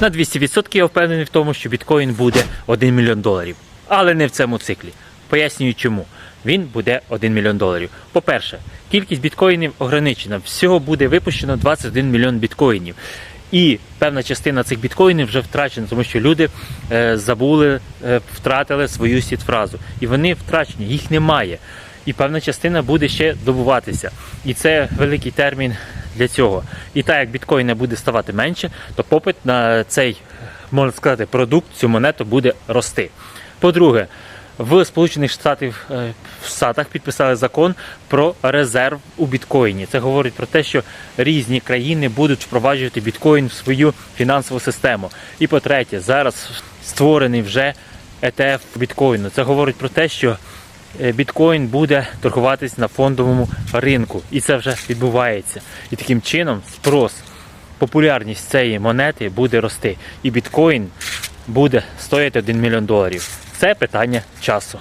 На 200% я впевнений в тому, що біткоін буде 1 мільйон доларів. Але не в цьому циклі. Пояснюю чому. Він буде 1 мільйон доларів. По-перше, кількість біткоїнів ограничена. Всього буде випущено 21 мільйон біткоїнів. І певна частина цих біткоїнів вже втрачена, тому що люди е, забули, е, втратили свою сітфразу. І вони втрачені, їх немає. І певна частина буде ще добуватися. І це великий термін для цього. І так як біткоїна буде ставати менше, то попит на цей, можна сказати, продукт, цю монету буде рости. По-друге, в Сполучених е, Штатах підписали закон про резерв у біткоїні. Це говорить про те, що різні країни будуть впроваджувати біткоін в свою фінансову систему. І по-третє, зараз створений вже ETF біткоїну. Це говорить про те, що біткоін буде торгуватись на фондовому ринку, і це вже відбувається. І таким чином спрос, популярність цієї монети буде рости, і біткоін буде стояти 1 мільйон доларів. Це питання часу.